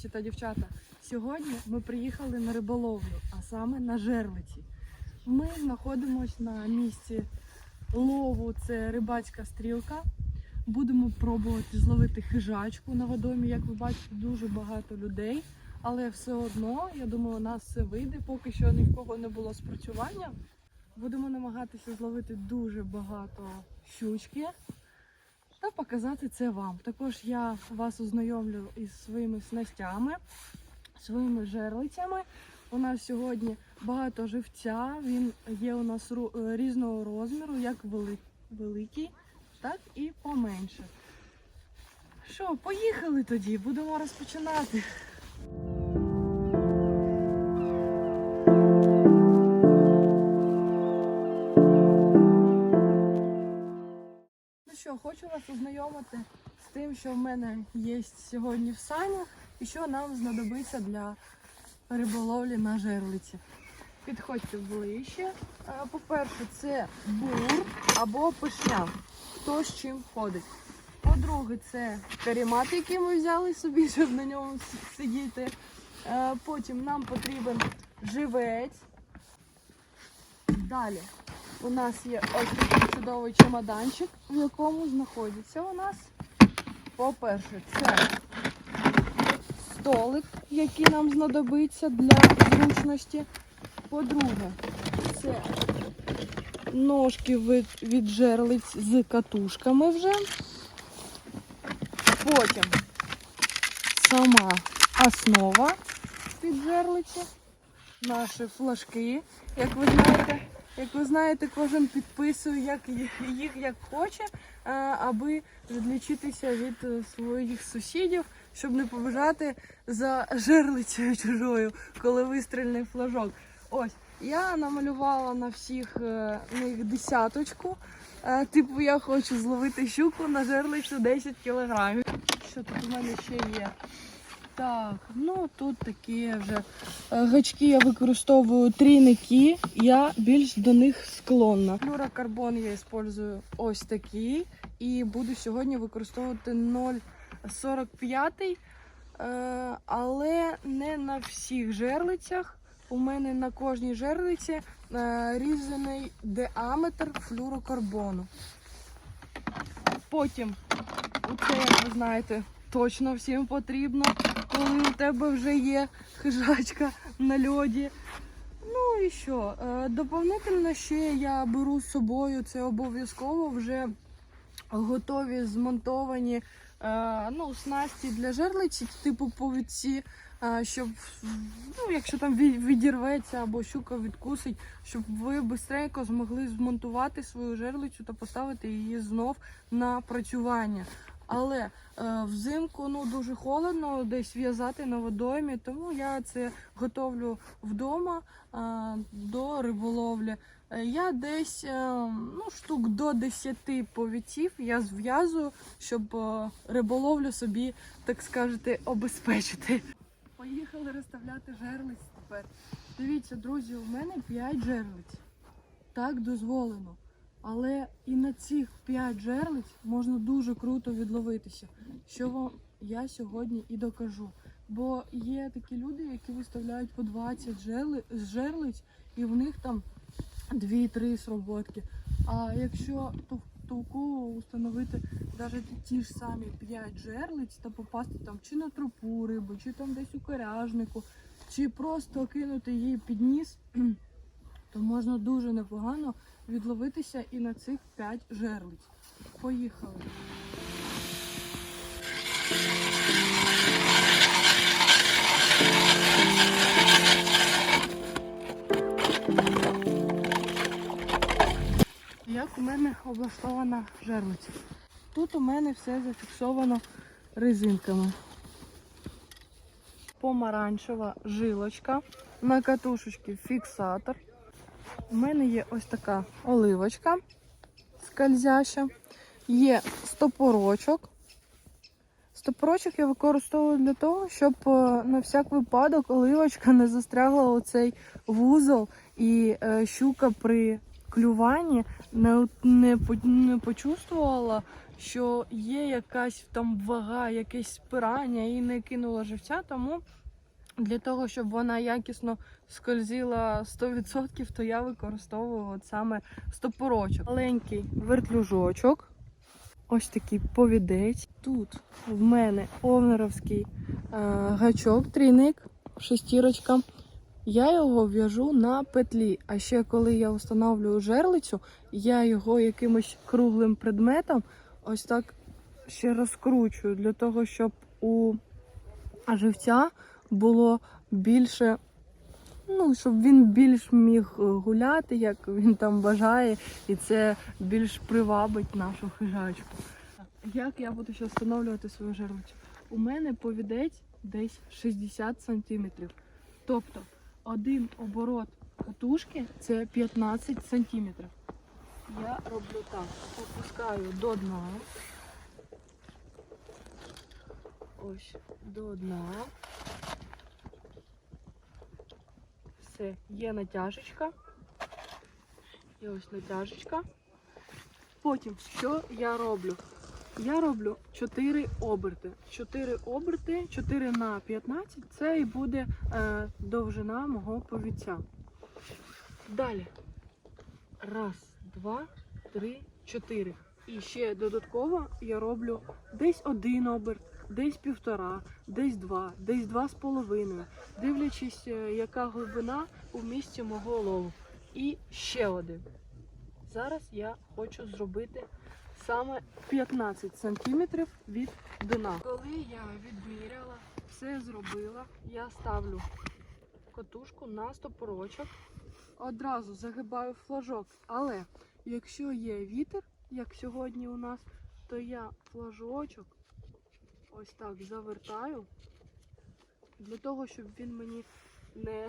хлопці та дівчата. Сьогодні ми приїхали на риболовлю, а саме на жерлиці. Ми знаходимося на місці лову, це рибацька стрілка. Будемо пробувати зловити хижачку на водомі. Як ви бачите, дуже багато людей. Але все одно, я думаю, у нас все вийде. Поки що ні в кого не було спрацювання. Будемо намагатися зловити дуже багато щучки та показати це вам. Також я вас ознайомлю із своїми снастями, своїми жерлицями. У нас сьогодні багато живця. Він є у нас е, різного розміру, як великий, так і поменше. Що, поїхали тоді, будемо розпочинати. Що, хочу вас ознайомити з тим, що в мене є сьогодні в санях і що нам знадобиться для риболовлі на жерлиці. Підходьте ближче. По-перше, це бур або пишня. Хто з чим ходить. По-друге, це каремат, який ми взяли собі, щоб на ньому сидіти. Потім нам потрібен живець. Далі у нас є ось чудовий чемоданчик, в якому знаходиться у нас, по-перше, це столик, який нам знадобиться для зручності. По-друге, це ножки від, жерлиць з катушками вже. Потім сама основа під жерлиці, наші флажки, як ви знаєте. Як ви знаєте, кожен підписує як їх як хоче, аби відлічитися від е, своїх сусідів, щоб не побажати за жерлицею чужою, коли вистрільний флажок. Ось я намалювала на всіх е, них десяточку. Е, Типу, я хочу зловити щуку на жерлицю 10 кілограмів. Що тут у мене ще є? Так, ну тут такі вже е, гачки я використовую трійники, я більш до них склонна. Флюрокарбон я використовую ось такий і буду сьогодні використовувати 0,45, е, але не на всіх жерлицях. У мене на кожній жерлиці е, різаний діаметр флюрокарбону. Потім, оце, як ви знаєте, точно всім потрібно, коли у тебе вже є хижачка на льоді. Ну і що? е, Доповнительно ще я беру з собою, це обов'язково вже готові змонтовані е, ну, снасті для жерлиці, типу повідці, е, щоб ну, якщо там відірветься або щука відкусить, щоб ви швидко змогли змонтувати свою жерлицю та поставити її знов на працювання. Але е, взимку ну дуже холодно десь в'язати на водоймі, тому я це готовлю вдома е, до риболовлі. Е, Я десь е, ну, штук до 10 повітів я зв'язую, щоб е, риболовлю собі, так скажете, обезпечити. Поїхали розставляти жерлиць тепер. Дивіться, друзі, у мене 5 жерлиць. Так дозволено. Але і на цих 5 жерлиць можна дуже круто відловитися. Що вам я сьогодні і докажу. Бо є такі люди, які виставляють по 20 жерли, жерлиць, і в них там 2-3 сроботки. А якщо толково установити навіть ті ж самі 5 жерлиць та попасти там чи на тропу рибу, чи там десь у коряжнику, чи просто кинути її під ніс, то можна дуже непогано відловитися і на цих 5 жерлиць. Поїхали. Як у мене облаштована жерлиця? Тут у мене все зафіксовано резинками. Помаранчева жилочка. На катушечці фіксатор. У мене є ось така оливочка скользяща. Є стопорочок. Стопорочок я використовую для того, щоб е, на всяк випадок оливочка не застрягла у цей вузол і е, щука при клюванні не, не, не почувствувала, що є якась там вага, якесь спирання і не кинула живця, тому для того, щоб вона якісно скользила 100%, то я використовую от саме стопорочок. Маленький вертлюжочок. Ось такий повідець. Тут в мене овнеровський е, гачок, трійник, шестірочка. Я його в'яжу на петлі. А ще коли я встановлюю жерлицю, я його якимось круглим предметом ось так ще розкручую для того, щоб у живця було більше, ну, щоб він більш міг е, гуляти, як він там бажає, і це більш привабить нашу хижачку. Як я буду ще встановлювати свою жерлицю? У мене повідець десь 60 сантиметрів. Тобто один оборот катушки це 15 сантиметрів. Я роблю так. Опускаю до дна. Ось до дна. Все, є натяжечка. І ось натяжечка. Потім, що я роблю? Я роблю 4 оберти. 4 оберти, 4 на 15 це і буде е, довжина мого повіця. Далі. Раз, два, три, чотири. І ще додатково я роблю десь один оберт, десь півтора, десь два, десь два з половиною, дивлячись, е, яка глибина у місці мого лову. І ще один. Зараз я хочу зробити саме 15 сантиметрів від дна. Коли я відміряла, все зробила, я ставлю котушку на стопорочок, одразу загибаю флажок. Але якщо є вітер, як сьогодні у нас, то я флажочок ось так завертаю для того, щоб він мені не,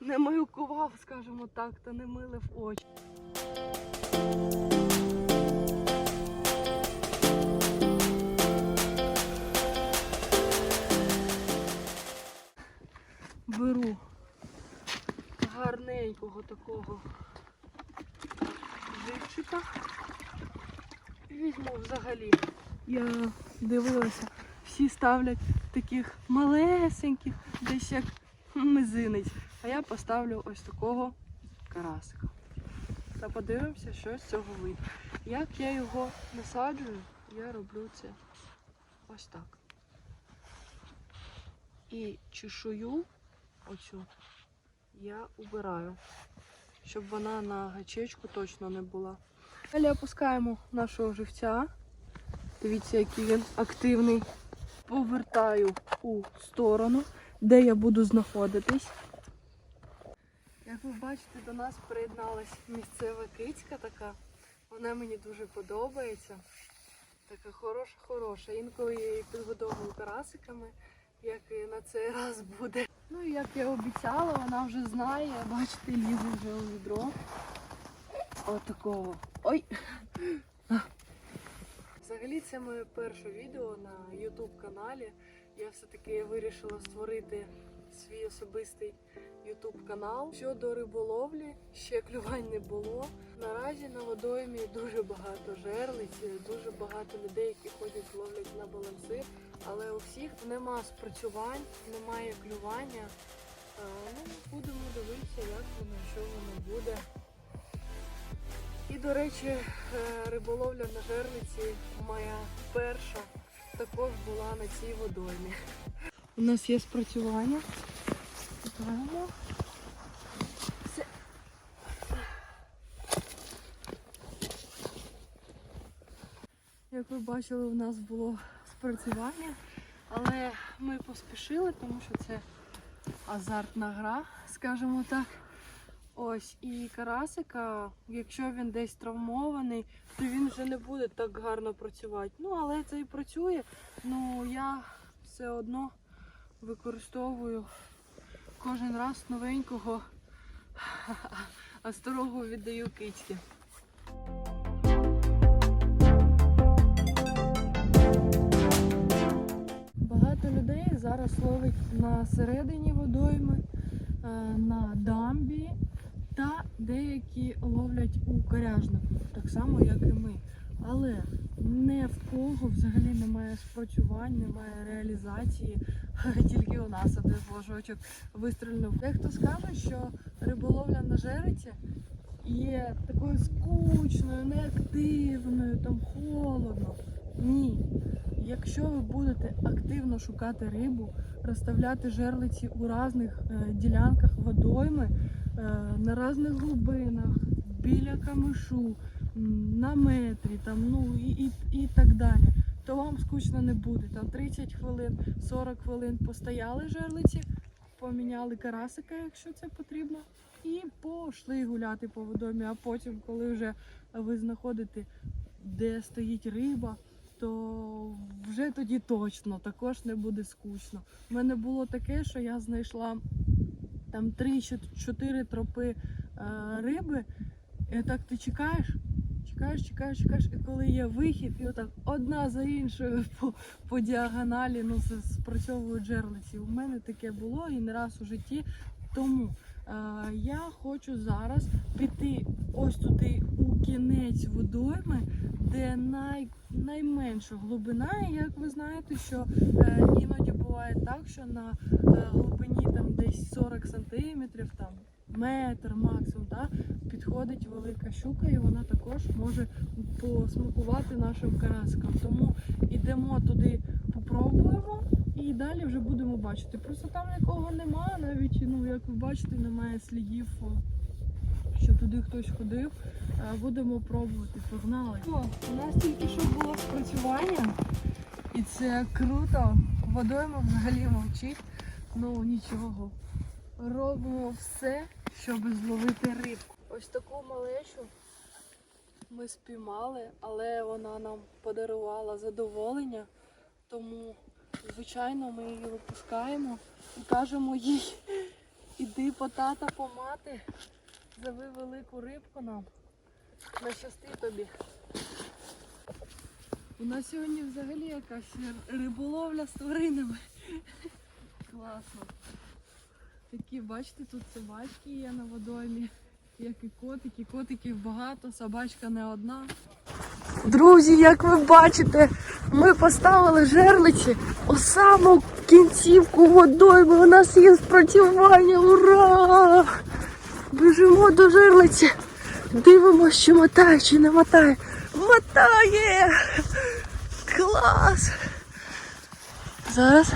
не маюкував, скажімо так, та не милив очі. Беру гарненького такого живчика. Візьму взагалі. Я дивилася, всі ставлять таких малесеньких, десь як мизинець. А я поставлю ось такого карасика. Та подивимося, що з цього вийде. Як я його насаджую, я роблю це ось так. І чешую оцю я убираю, щоб вона на гачечку точно не була. Далі опускаємо нашого живця. Дивіться, який він активний. Повертаю у сторону, де я буду знаходитись. Як ви бачите, до нас приєдналась місцева кицька така. Вона мені дуже подобається. Така хороша-хороша. Інколи я її підгодовую карасиками, як і на цей раз буде. Ну і як я обіцяла, вона вже знає, бачите, лізе вже у відро. Отакого. Ой! Взагалі це моє перше відео на YouTube каналі. Я все-таки вирішила створити свій особистий YouTube канал. Щодо риболовлі, ще клювань не було. Наразі на водоймі дуже багато жерлиць, дуже багато людей, які ходять ловлять на баланси. Але у всіх нема спрацювань, немає клювання. Ну, будемо дивитися, як воно, що воно буде. І, до речі, е, риболовля на жерлиці моя перша також була на цій водоймі. У нас є спрацювання. Все. Як ви бачили, у нас було спрацювання, але ми поспішили, тому що це азартна гра, скажімо так. Ось, і карасика, якщо він десь травмований, то він вже не буде так гарно працювати. Ну, але це і працює. Ну, я все одно використовую кожен раз новенького, а старого віддаю кицьки. Багато людей зараз ловить на середині водойми, е, на дамбі та деякі ловлять у коряжнику, так само як і ми. Але не в кого взагалі немає спрацювань, немає реалізації. Тільки у нас один флажочок вистрільнув. Дехто скаже, що риболовля на жереці є такою скучною, неактивною, там холодно. Ні. Якщо ви будете активно шукати рибу, розставляти жерлиці у різних е, ділянках водойми, на різних глибинах, біля камишу, на метрі, там, ну і, і, і так далі, то вам скучно не буде. Там 30 хвилин, 40 хвилин постояли жерлиці, поміняли карасика, якщо це потрібно, і пішли гуляти по водоймі. А потім, коли вже ви знаходите, де стоїть риба, то вже тоді точно також не буде скучно. У мене було таке, що я знайшла там 3-4 тропи е, риби, і так ти чекаєш, чекаєш, чекаєш, чекаєш, і коли є вихід, і отак одна за іншою по, по діагоналі ну, спрацьовують жерлиці. У мене таке було і не раз у житті. Тому е, я хочу зараз піти ось туди у кінець водойми, де най, найменша глибина. І як ви знаєте, що е, іноді буває так, що на е, глибині там десь 40 сантиметрів, там метр максимум, да, підходить велика щука, і вона також може посмакувати нашим караскам. Тому йдемо туди, попробуємо. І далі вже будемо бачити. Просто там нікого немає, навіть ну як ви бачите, немає слідів, що туди хтось ходив. Е, Будемо пробувати. Погнали. О, у нас тільки що було спрацювання, і це круто. Водойма взагалі мовчить. Ну нічого. Робимо все, щоб зловити рибку. Ось таку малечу ми спіймали, але вона нам подарувала задоволення. Тому, звичайно, ми її випускаємо і кажемо їй, іди по тата, по мати, зови велику рибку нам. Нащасти тобі. У нас сьогодні взагалі якась риболовля з тваринами. Класно. Такі, бачите, тут собачки є на водоймі, як і котики. Котиків багато, собачка не одна. Друзі, як ви бачите, ми поставили жерлиці у саму кінцівку водойми. У нас є спрацювання. Ура! Біжимо до жерлиці. Дивимося, чи мотає, чи не мотає. Мотає! Клас! Зараз.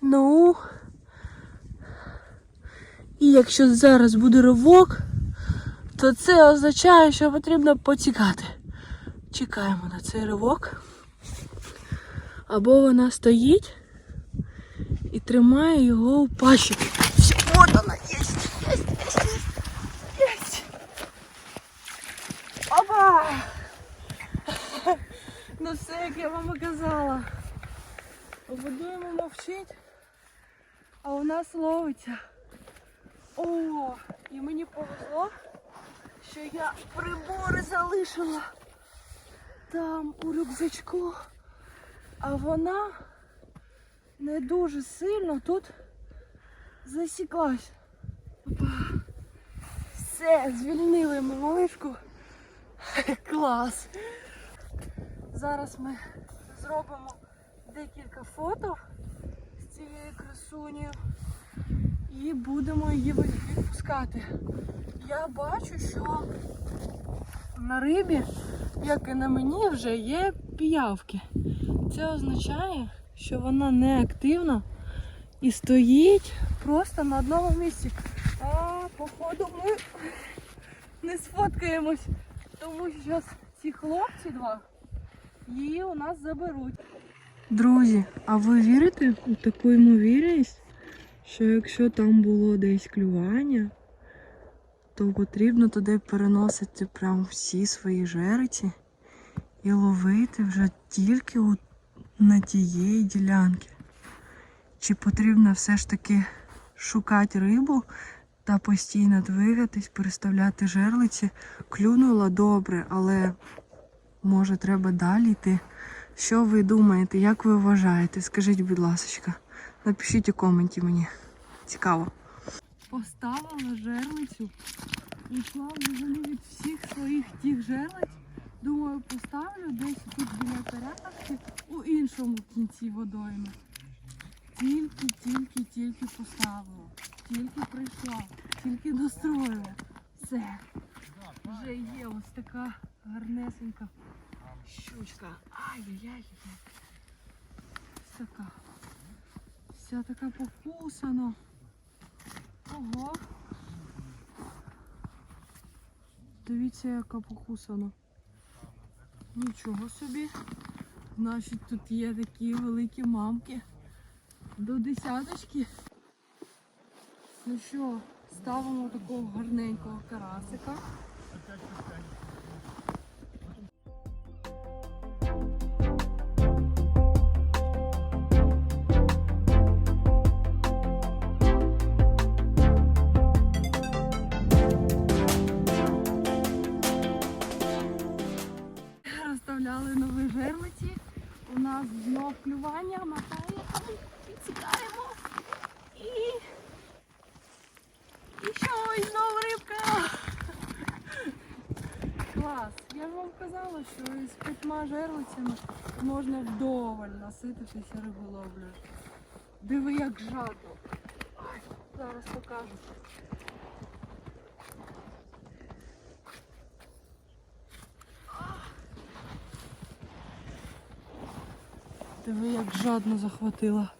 Ну. І якщо зараз буде ривок, то це означає, що потрібно потікати. Чекаємо на цей ривок. Або вона стоїть і тримає його у пащі. Все, от вона є, є, є, є. Опа! Ну все, як я вам і казала. Водойма мовчить, а у нас ловиться. О, і мені повезло, що я прибори залишила там у рюкзачку. А вона не дуже сильно тут засіклась. Все, звільнили ми малишку. Клас. Зараз ми зробимо декілька фото з цією красунею і будемо її відпускати. Я бачу, що на рибі, як і на мені, вже є піявки. Це означає, що вона не активна і стоїть просто на одному місці. А походу ми не сфоткаємось, тому що ці хлопці два її у нас заберуть. Друзі, а ви вірите у таку ймовірність, що якщо там було десь клювання, то потрібно туди переносити прям всі свої жереці і ловити вже тільки на тієї ділянки. Чи потрібно все ж таки шукати рибу та постійно двигатись, переставляти жерлиці? Клюнула добре, але може треба далі йти. Що ви думаєте, як ви вважаєте? Скажіть, будь ласка, напишіть у коменті мені. Цікаво. поставила жерлицю. Йшла взагалі від всіх своїх тих жерлиць. Думаю, поставлю десь тут біля перетавки у іншому кінці водойми. Тільки, тільки, тільки поставила. Тільки прийшла, тільки настроїла. Все. Вже є ось така гарнесенька щучка. Ай-яй-яй. Така. Вся така покусана. Ого. Дивіться, яка покусана. Нічого собі. Значить, тут є такі великі мамки. До десяточки. Ну що, ставимо такого гарненького карасика. Насититися риболовлею. Диви, як жадно. Ай, зараз покажу. Диви, як жадно захватила.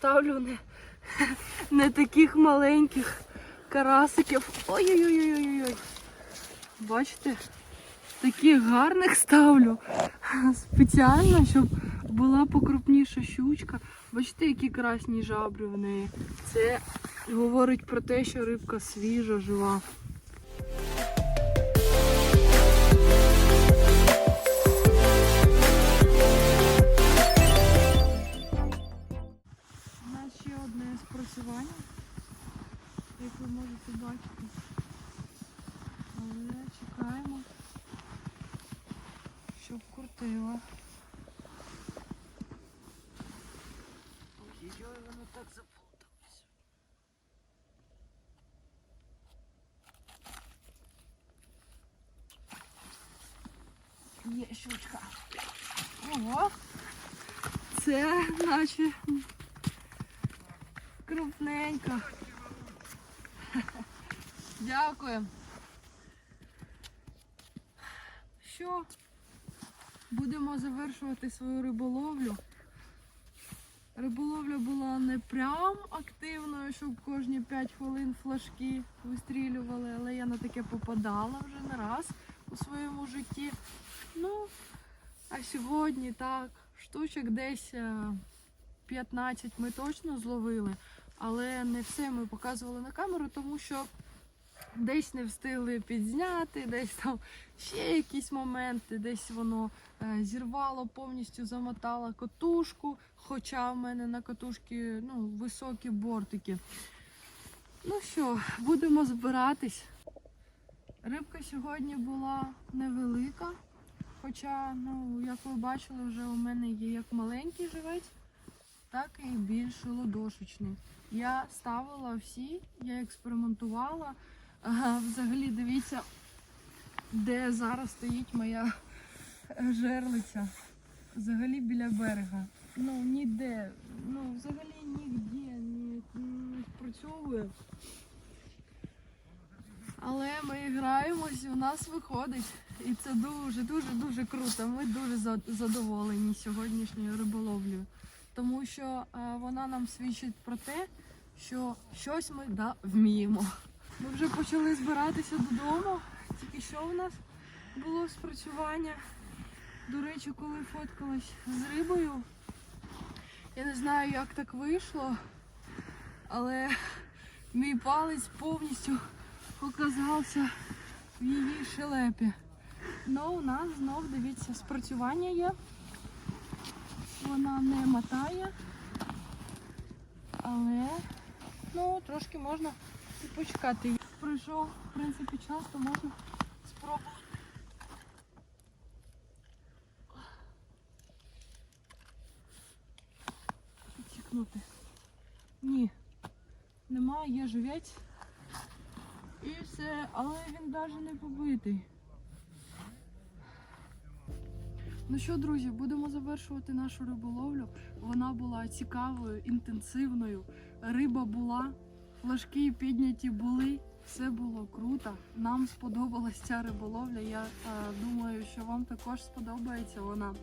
Ставлю не, не таких маленьких карасиків. Ой-ой-ой-ой-ой. Бачите? Таких гарних ставлю. Спеціально, щоб була покрупніша щучка. Бачите, які красні жабри в неї. Це говорить про те, що рибка свіжа, жива. Одне як ви можете бачити. Але чекаємо, щоб крутила. Ой-ой-ой, воно так заплуталось. Є щучка. Ого. Це наче крупненька. Дякую. Що? Будемо завершувати свою риболовлю. Риболовля була не прям активною, щоб кожні 5 хвилин флажки вистрілювали, але я на таке попадала вже не раз у своєму житті. Ну, а сьогодні так, штучок десь е, 15 ми точно зловили, але не все ми показували на камеру, тому що десь не встигли підзняти, десь там ще якісь моменти, десь воно е, зірвало, повністю замотало катушку, хоча в мене на катушці ну, високі бортики. Ну що, будемо збиратись. Рибка сьогодні була невелика, хоча, ну, як ви бачили, вже у мене є як маленький живець, так і більш ладошечний. Я ставила всі, я експериментувала. Ага, взагалі дивіться, де зараз стоїть моя жерлиця. Взагалі біля берега. Ну, ніде. Ну, взагалі нігде не, спрацьовує. Але ми граємось, і у нас виходить. І це дуже, дуже, дуже круто. Ми дуже задоволені сьогоднішньою риболовлею. Тому що е, вона нам свідчить про те, що щось ми да, вміємо. Ми вже почали збиратися додому. Тільки що у нас було спрацювання. До речі, коли фоткалась з рибою, я не знаю, як так вийшло, але мій палець повністю оказався в її шелепі. Ну, у нас знов, дивіться, спрацювання є. Вона не мотає, але ну, трошки можна і почекати. Пройшов, в принципі, час, то можна спробувати. Підсікнути. Ні, немає, є живець. І все, але він навіть не побитий. Ну що, друзі, будемо завершувати нашу риболовлю. Вона була цікавою, інтенсивною. Риба була, флажки підняті були. Все було круто. Нам сподобалася ця риболовля. Я е, думаю, що вам також сподобається вона.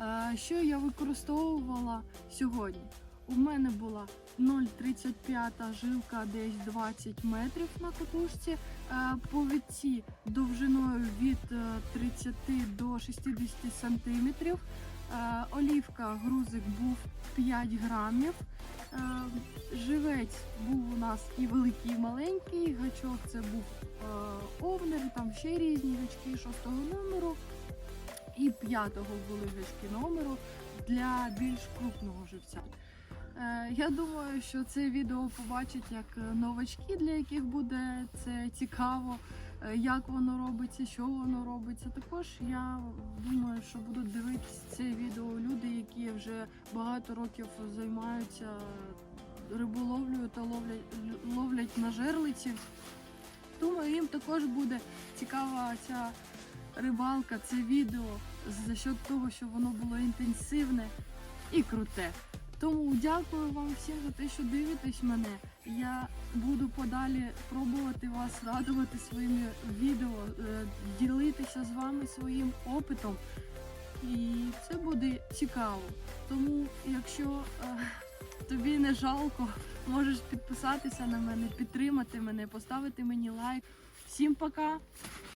Е, що я використовувала сьогодні? У мене була 0,35 жилка десь 20 метрів на катушці. Е, Повідці довжиною від е, 30 до 60 сантиметрів. Е, Олівка грузик був 5 грамів. Е, Живець був у нас і великий, і маленький. Гачок це був е, овнер, там ще різні гачки 6 номеру. І п'ятого були гачки номеру для більш крупного живця. Е, Я думаю, що це відео побачать як е, новачки, для яких буде це цікаво, е, як воно робиться, що воно робиться. Також я думаю, що будуть дивитися це відео люди, які вже багато років займаються риболовлею та ловлять, ловлять на жерлиці. Думаю, їм також буде цікава ця рибалка, це відео за счет того, що воно було інтенсивне і круте. Тому дякую вам всім за те, що дивитесь мене. Я буду подалі пробувати вас радувати своїми відео, е, ділитися з вами своїм опитом. І це буде цікаво. Тому, якщо е, тобі не жалко, можеш підписатися на мене, підтримати мене, поставити мені лайк. Всім пока!